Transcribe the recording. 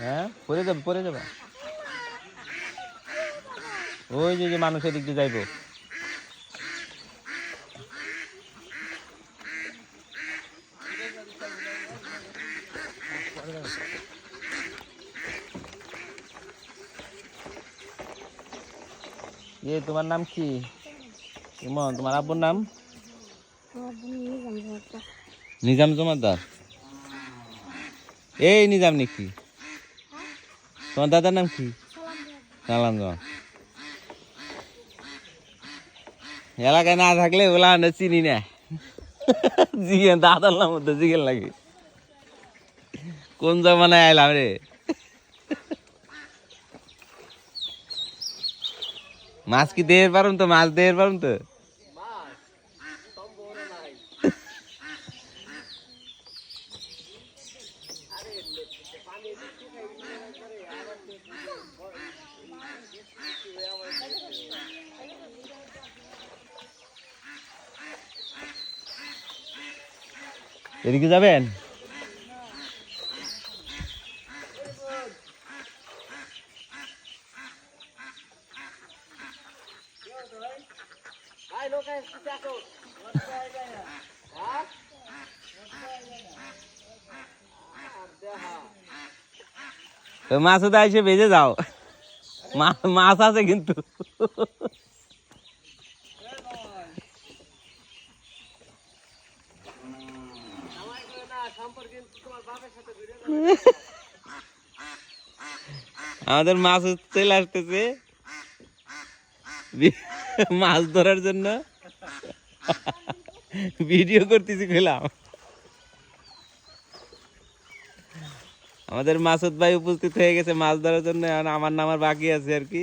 হ্যাঁ? পরে যাবে পরে যাবে। ওই যে যে মানুষের দিক দিয়ে যাইবো। এ তোমার নাম কি? ইমন তোমার আব্বুর নাম? নিজাম জমাদার এই নিজাম নাকি। তোমার দাদার নাম কি? সালাম জমা এলাকায় না থাকলে ওগুলা আমরা চিনি না। জিগেন, দাদার নাম মধ্যে জিগেন লাগে। কোন জমানায় আইলাম রে? মাছ কি দেহের পারুন তো? মাছ দেহের পারুন তো? এদিকে যাবেন? তো মাছ উদা এসে ভেজে যাও। মাছ আছে কিন্তু। আমাদের মাছ চলে আসতেছে। মাছ ধরার জন্য। ভিডিও করতেছি খেলাম। আমাদের মাসুদ ভাই উপস্থিত হয়ে গেছে মাছ ধরার জন্য আমার নামার বাকি আছে আর কি।